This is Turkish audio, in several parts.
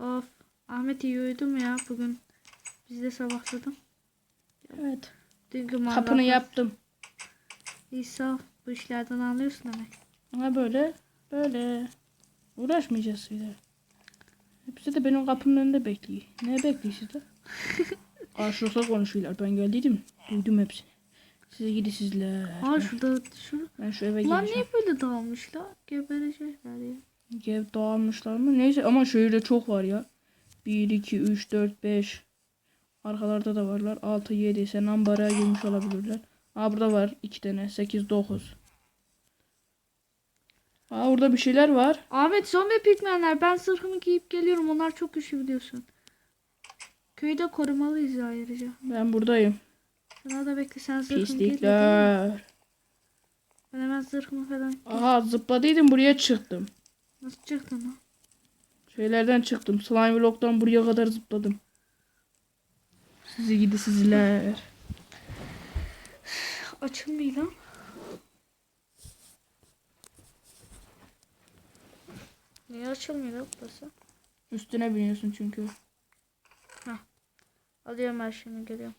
Of. Ahmet iyi uyudu mu ya bugün? Biz de sabahladım. Evet. Dünkü. Kapını yaptım. İsa bu işlerden anlıyorsun demek. Ha böyle. Böyle. Uğraşmayacağız bir de. Hepsi de benim kapımın önünde bekliyor. Ne bekliyor sizler? Karşılıklı konuşuyorlar. Ben geldiydim. Duydum hepsini. Size gidi sizler. Aa şurada şu. Ben şu eve Lan niye böyle dağılmışlar? Geberecekler ya. Gev dağılmışlar mı? Neyse ama şöyle çok var ya. 1, 2, 3, 4, 5. Arkalarda da varlar. 6, 7. Sen ambara girmiş olabilirler. Aa burada var 2 tane. 8, 9. Aa burada bir şeyler var. Ahmet zombi pigmenler ben zırhımı giyip geliyorum onlar çok güçlü biliyorsun. Köyde korumalıyız ayrıca. Ben buradayım. Sana da bekle sen zırhını? Pislikler. Ben hemen zırhımı falan. Aha zıpladıydım buraya çıktım. Nasıl çıktın lan? Şeylerden çıktım. Slime Block'tan buraya kadar zıpladım. Sizi gidi sizler. Açılmıyor lan. Niye açılmıyor lan burası? Üstüne biniyorsun çünkü. Alıyorum ben şimdi geliyorum.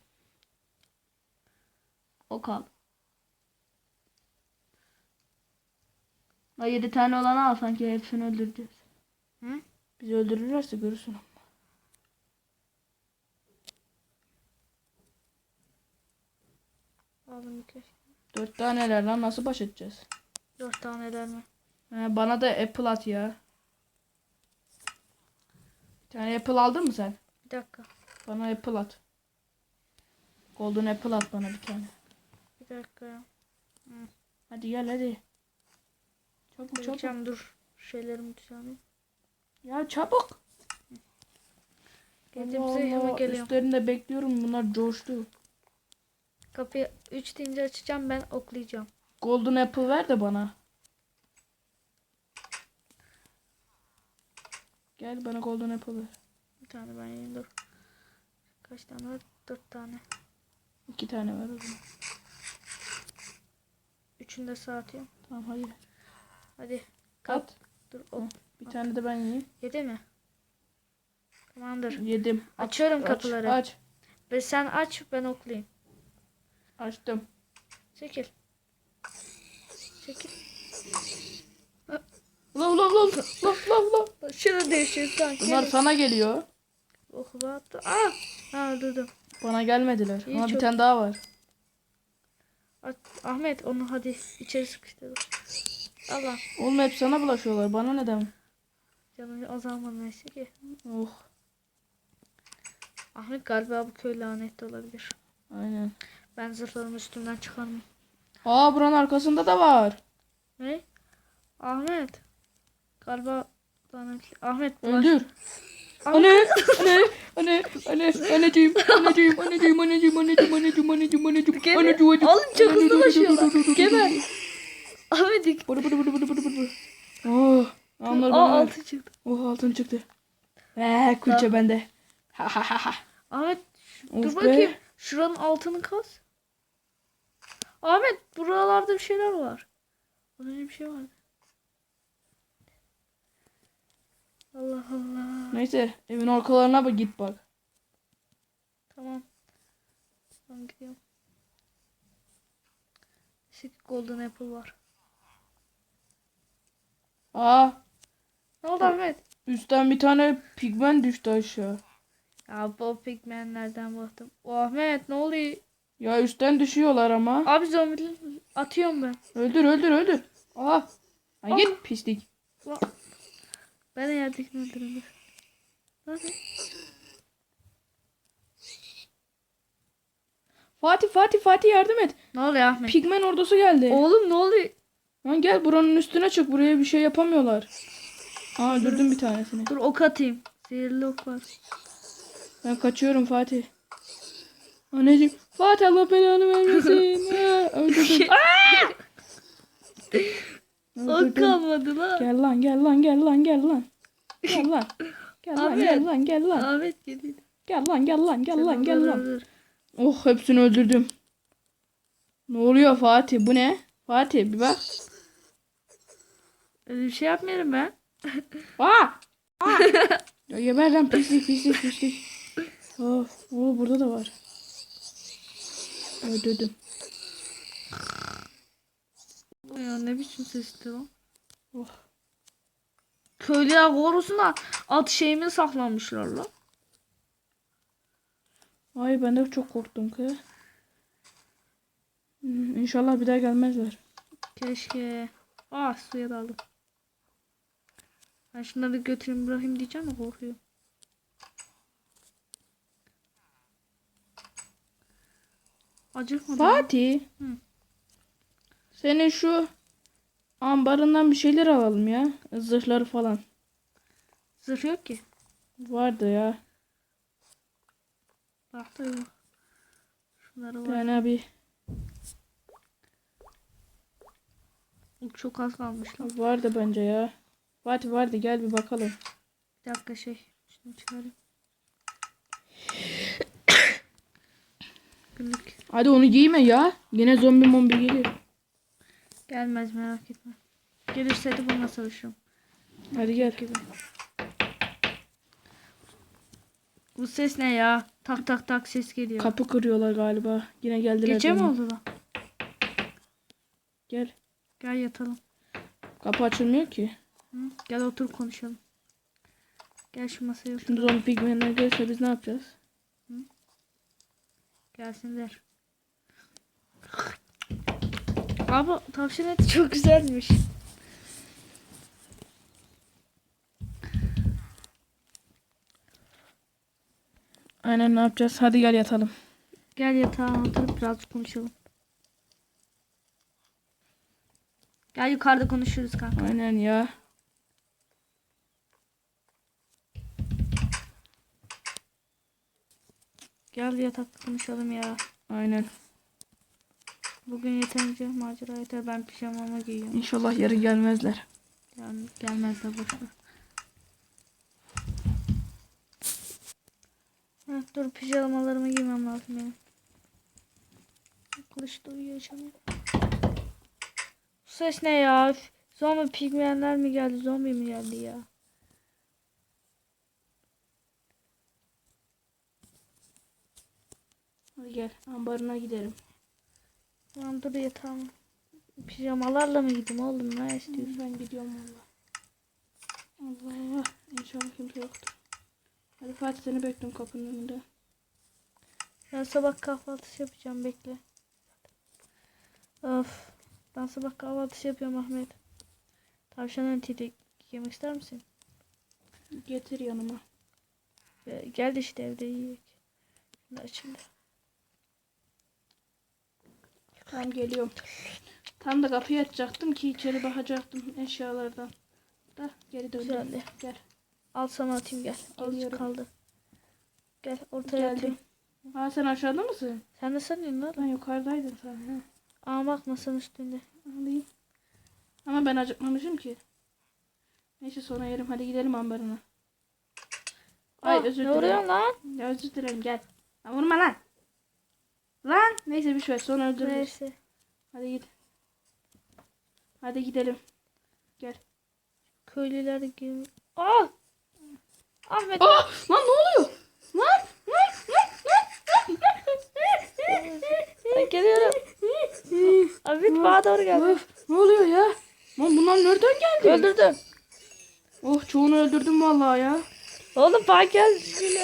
O kal. Ha 7 tane olanı al sanki hepsini öldüreceğiz. Hı? Bizi öldürürlerse görürsün. Aldım bir Dört taneler lan nasıl baş edeceğiz? Dört taneler mi? Ha, bana da apple at ya. Bir tane apple aldın mı sen? Bir dakika. Bana apple at. Golden apple at bana bir tane. Bir dakika ya. Hadi gel hadi. Çabuk çabuk. Geleceğim dur. Şeylerimi düzenleyeyim. Ya çabuk. Allah zırhıma Allah, geliyorum. Üstlerinde bekliyorum bunlar coştu. Kapıyı 3 deyince açacağım ben oklayacağım. Golden apple ver de bana. Gel bana golden apple ver. Bir tane ben yiyeyim dur. Kaç tane var? 4 tane. İki tane ver o zaman. Üçünü de sağ atıyorum. Tamam hadi. Hadi. At. Dur. ok. Bir tane de ben yiyeyim. Yedi mi? Tamamdır. Yedim. Aç, Açıyorum aç, kapıları. Aç. Ve sen aç ben oklayayım. Açtım. Çekil. Çekil. Ula ula ula ula ula ula. Şunu değiştir sanki. Bunlar sana geliyor. Okula attı. Aa! Ha durdum. Bana gelmediler. İyi, Ama bir çok- tane daha var. At, Ahmet onu hadi içeri sıkıştır. Allah. Oğlum hep sana bulaşıyorlar. Bana neden? Canım azalmadı neyse ki. Oh. Ahmet galiba bu köy lanetli olabilir. Aynen. Ben zırhlarımı üstümden çıkarmayayım. Aa buranın arkasında da var. Ne? Ahmet. Galiba lanetli. Ahmet bulaş. Öldür. Anne, anne, anne, anne, anneciğim, anneciğim, anneciğim, anneciğim, anneciğim, anneciğim, anneciğim, anneciğim, Gene- anneciğim, anneciğim. Oğlum çok hızlı ulaşıyorlar. Geber. Ahmet ilk. Bıdı bıdı bıdı bıdı bıdı bıdı. Oh, onlar Aa bana ver. altı çıktı. Oh altın çıktı. Eee külçe bende. Ha ha ha ha. Ahmet Of dur be. bakayım. Şuranın altını kaz. Ahmet buralarda bir şeyler var. Az önce bir şey vardı. Allah Allah. Neyse evin arkalarına bak git bak. Tamam. Ben gidiyorum. Eski golden apple var. Aa Ne oldu Ahmet? üstten bir tane pigmen düştü aşağı. Ya bu pigmenlerden baktım. O Ahmet ne oluyor? Ya üstten düşüyorlar ama. Abi zombileri atıyorum ben. Öldür öldür öldür. Aa. Ay git pislik. Ben de yerdekini öldürürüm. Fatih Fatih Fatih yardım et. Ne oluyor Ahmet? Pigmen ordusu geldi. Oğlum ne oluyor? Lan gel buranın üstüne çık. Buraya bir şey yapamıyorlar. Aa öldürdüm bir tanesini. Dur ok atayım. Sihirli ok var. Ben kaçıyorum Fatih. Anneciğim. Fatih Allah belanı vermesin. Ha, öldürdüm. Aa! Ok kalmadı lan. Gel lan gel lan gel lan gel lan. Gel lan. Gel lan gel lan gel lan. Ahmet geliyor. Gel lan gel lan gel lan gel lan. Oh hepsini öldürdüm. Ne oluyor Fatih? Bu ne? Fatih bir bak. Öyle bir şey yapmıyorum ben. Aa! Aa! ya Geber lan pislik pislik pislik. Of. Oo, burada da var. Öldürdüm. Ya ne biçim sesti lan? Oh. Köylüler korusuna at şeyimi saklamışlar lan. Ay ben de çok korktum ki. Hmm, İnşallah bir daha gelmezler. Keşke. Ah suya daldım. Ben şunları götüreyim bırakayım diyeceğim de korkuyorum. Acıkmadı. Fatih. Hı. Senin şu ambarından bir şeyler alalım ya. Zırhları falan. Zırh yok ki. Vardı ya. Da yok. Şunları var. tane bir Çok az kalmış lan. vardı bence ya. Fatih vardı gel bir bakalım. Bir dakika şey. Şunu çıkarayım. Günlük. Hadi onu giyme ya. Yine zombi mombi gelir. Gelmez merak etme. Gelirse de bununla savaşırım. Hadi gel. Gibi. Bu ses ne ya? Tak tak tak ses geliyor. Kapı kırıyorlar galiba. Yine geldiler. Gece mi oldu lan? Gel. Gel yatalım. Kapı açılmıyor ki. Hı? Gel otur konuşalım. Gel şu masaya otur. Şimdi zombi pigmenler gelirse biz ne yapacağız? Gelsinler. Abi tavşan eti çok güzelmiş. Aynen ne yapacağız? Hadi gel yatalım. Gel yatağa oturup biraz konuşalım. Gel yukarıda konuşuruz kanka. Aynen ya. Gel yatakta konuşalım ya. Aynen. Bugün yeterince macera yeter. Ben pijamamı giyiyorum. İnşallah yarın gelmezler. Yani gelmez de boş ver. Heh, dur pijamalarımı giymem lazım benim. Kılıçta uyuyacağım. Bu ses ne ya? Zombi pigmenler mi geldi? Zombi mi geldi ya? Hadi gel ambarına gidelim. Tamam dur yatağım. Pijamalarla mı gideyim oğlum? Ne istiyorsun? Ben gidiyorum valla. Allah inşallah kimse yoktur. Hadi Fatih seni bekliyorum kapının önünde. Ben sabah kahvaltısı yapacağım bekle. Of. Ben sabah kahvaltısı yapıyorum Ahmet. Tavşan eti yemek ister misin? Getir yanıma. Ee, Gel işte evde yiyek. Şunu açayım Tamam geliyorum. Tam da kapıyı açacaktım ki içeri bakacaktım eşyalardan. Da geri döndüm. Gel. Al sana atayım gel. Geliyorum. kaldı. Gel ortaya Geldim. atayım. Ha sen aşağıda mısın? Sen de sanıyorsun lan. Ben yukarıdaydım sen. Ha. Aa bak masanın üstünde. Alayım. Ama ben acıkmamışım ki. Neyse sonra yerim. Hadi gidelim ambarına. Ay Aa, özür Ah, Ne dilerim. lan? Ya özür dilerim gel. Lan vurma lan. Lan. Neyse bir şey sonra öldürürüz. Neyse. Hadi git. Hadi gidelim. Köylüler gibi. Aa! Ahmet. Aa, lan ne oluyor? Lan. Ben geliyorum. Ahmet bana doğru geldi. Öf, ne oluyor ya? Lan bunlar nereden geldi? Öldürdüm. Oh çoğunu öldürdüm vallahi ya. Oğlum bana gel.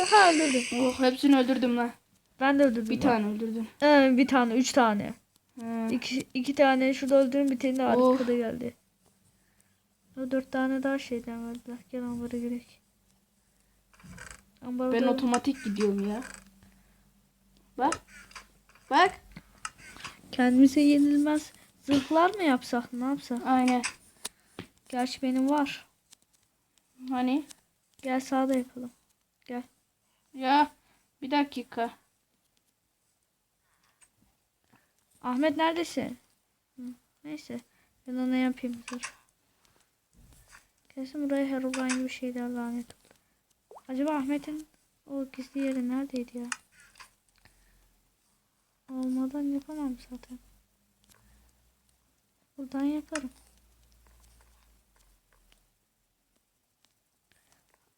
Ha öldürdüm. Oh hepsini öldürdüm lan. Ben de öldürdüm. Bir lan. tane öldürdüm. Ee, bir tane, üç tane. Ha. İki, iki tane şurada öldürdüm bir tane de Oh. arkada geldi. O dört tane daha şeyden verdiler. Gel ambara gerek. Ambarda Ben otomatik gidiyorum ya. Bak. Bak. kendimize yenilmez zırhlar mı yapsak ne yapsak? Aynen. Gerçi benim var. Hani? Gel sağda yapalım. Ya bir dakika. Ahmet neredesin? Hı, Neyse. Ben ona yapayım zırh. Kesin buraya Herobrine gibi şeyler lanet oldu. Acaba Ahmet'in o gizli yeri neredeydi ya? Olmadan yapamam zaten. Buradan yaparım.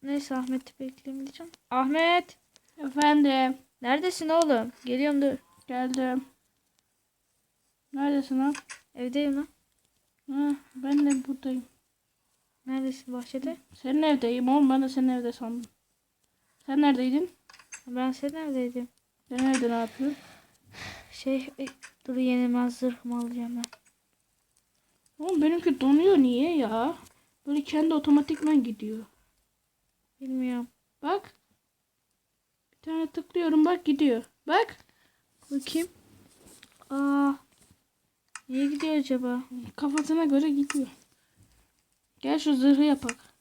Neyse Ahmet'i bekleyeyim diyeceğim. Ahmet. Efendim. Neredesin oğlum? Geliyorum dur. Geldim. Neredesin lan? Evdeyim lan. Ha, ben de buradayım. Neredesin bahçede? Senin evdeyim oğlum. Ben de senin evde sandım. Sen neredeydin? Ben senin evdeydim. Sen evde ne yapıyorsun? Şey e, dur yenilmez zırhımı alacağım ben. Oğlum benimki donuyor niye ya? Böyle kendi otomatikman gidiyor. Bilmiyorum. Bak. Bir tane tıklıyorum bak gidiyor. Bak. Bakayım. Aa. Niye gidiyor acaba? Kafasına göre gidiyor. Gel şu zırhı yapak.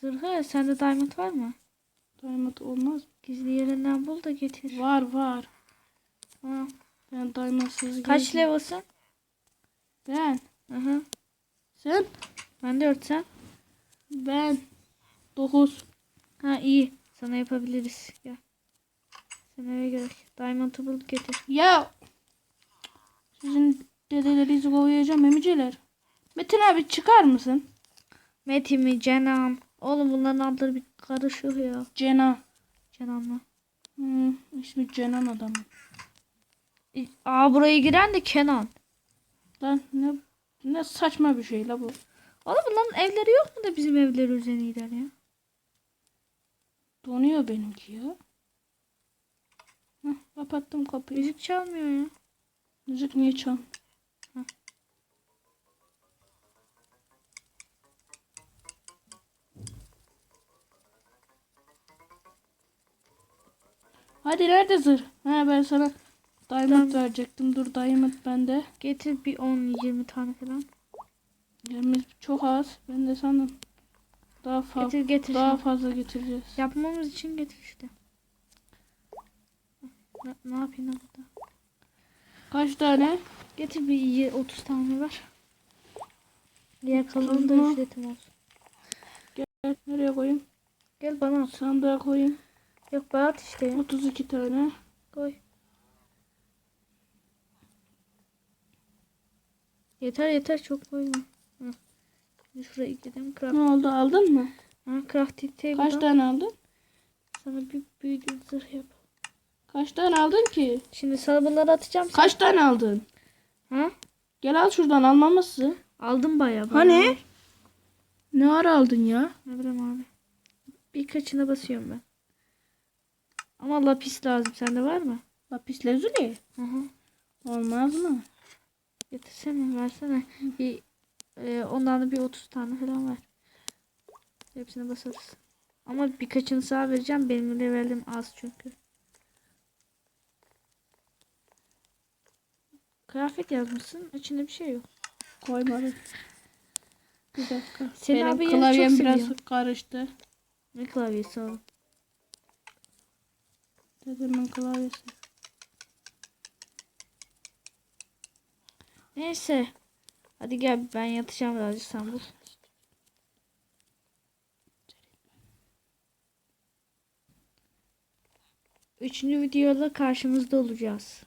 Zırhı sende diamond var mı? Diamond olmaz. Gizli yerinden bul da getir. Var var. Ha. Ben diamondsız Kaç level'sın? Ben. Aha. Sen. Ben de örtsem. Ben. 9. Ha iyi. Sana yapabiliriz. Gel. Sen eve gerek. Diamond'ı bul getir. Ya. Sizin dedelerinizi kovuyacağım emiceler. Metin abi çıkar mısın? Meti mi? Cenan. Oğlum bunların adları bir karışık ya. Cena. Cenan mı? Hmm, ismi Cenan adamı. E, Aa buraya giren de Kenan. Lan ne ne saçma bir şey la bu. Oğlum bunların evleri yok mu da bizim evleri üzerinden ya? Donuyor benimki ya. Hah, kapattım kapıyı. Müzik çalmıyor ya. Müzik niye çal? Hadi nerede zırh? Ha ben sana diamond Tamam. verecektim. Dur diamond bende. Getir bir 10-20 tane falan. Yerimiz çok az. Ben de sandım. Daha fazla Getir getir. daha şimdi. fazla getireceğiz. Yapmamız için getir işte. Ne, ne yapayım burada? Kaç tane? Getir bir iyi 30 tane ver. Diğer kalanı da ücretim olsun. Gel nereye koyayım? Gel bana. Sandığa koyayım. Yok bana at işte ya. 32 tane. Koy. Yeter yeter çok koyma. Hı. Şimdi şuraya gidelim. Craft. Ne oldu aldın mı? Ha, Kaç table'dan tane aldın? sana bir büyük zırh yap. Kaç tane aldın ki? Şimdi sana bunları atacağım. Kaç tane aldın? Ha? Gel al şuradan almamışsın. Aldım bayağı. Hani? bayağı. Ne ara aldın ya? Ne bileyim abi. Birkaçına basıyorum ben. Ama lapis lazım. Sende var mı? Lapis lazuli. Hı hı. Olmaz mı? Getirsene versene. Bir e, ondan da bir 30 tane falan ver. Hepsine basarız. Ama birkaçını sana vereceğim. Benim levelim az çünkü. Kıyafet yazmışsın. İçinde bir şey yok. Koymadım. Bir dakika. Senin Benim abi yazı çok klavyem biraz seviyor. karıştı. Ne klavyesi oğlum? Dedemin klavyesi. Neyse. Hadi gel ben yatacağım birazcık sen bul. Üçüncü videoda karşımızda olacağız.